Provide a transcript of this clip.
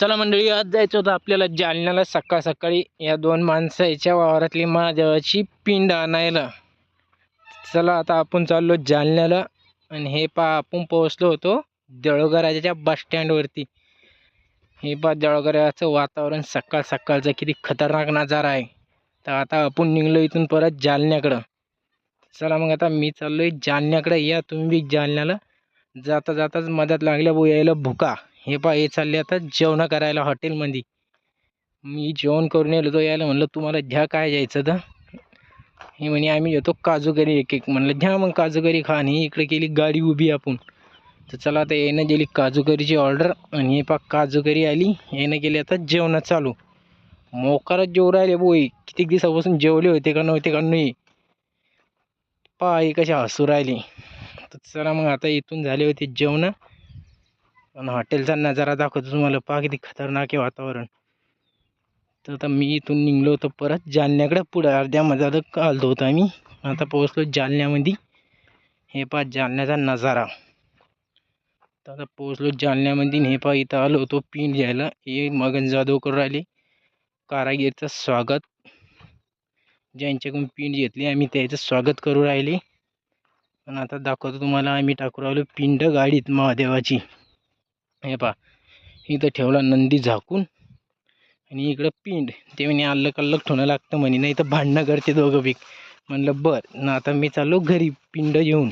चला मंडळी आज जायचं होतं आपल्याला जालन्याला सकाळ सकाळी. या दोन माणसाच्या वावरातली महादेवाची पिंड आणायला. चला आता आपण चाललो जालन्याला आणि हे पा आपण पोहोचलो होतो देळोगराच्या बस स्टँडवरती हे पा देळोगराचं वातावरण सकाळ सकाळचा किती खतरनाक नजारा आहे. तर आता आपण निघलो इथून परत जालन्याकडं. चला मग आता मी चाललोय जालन्याकडे. या तुम्ही बी जालन्याला जाता जाताच मदत लागल्या भाऊ यायला भुका. हे पा हे चालले आता जेवण करायला हॉटेलमध्ये. मी जेवण करून येलो तो यायला म्हणलं तुम्हाला घ्या काय जायचं तर? हे म्हणे आम्ही घेतो काजूकरी एक एक. म्हणलं घ्या मग काजूकरी खा आणि इकडे केली गाडी उभी आपण. तर चला आता येणं गेली काजूकरीची ऑर्डर आणि हे पा काजूकरी आली येणं गेली आता जेवणं चालू. मोकारच जेवू राहिले बोई किती दिवसापासून जेवले होते का नव्हते का नाही. पा हे कसे हसू राहिले. तर चला मग आता इथून झाले होते जेवणं. आणि हॉटेलचा नजारा दाखवतो तुम्हाला. पहा किती खतरनाक आहे वातावरण. तर आता मी इथून निघलो होतो परत. जालन्याकडे पुढं अर्ध्या मजात आलतो होतो आम्ही. आता पोहोचलो जालन्यामध्ये. हे पहा जालन्याचा नजारा. तर आता पोहोचलो जालन्यामध्ये हे पहा इथं आलो होतो पिन घ्यायला. हे मगन जाधव करून राहिले. कारागीरचं स्वागत. ज्यांच्याकडून पिंड घेतली आम्ही त्याचं स्वागत करू राहिले. पण आता दाखवतो तुम्हाला आम्ही टाकू राहिलो पिंड गाडीत महादेवाची. हे पहा इथं ठेवला नंदी झाकून आणि इकडं पिंड. ते म्हणे अल्लक अल्लक ठेवणं लागतं म्हणे नाही तर भांडणं करते दोघं पीक म्हणलं बरं ना आता मी चाललो घरी पिंड घेऊन.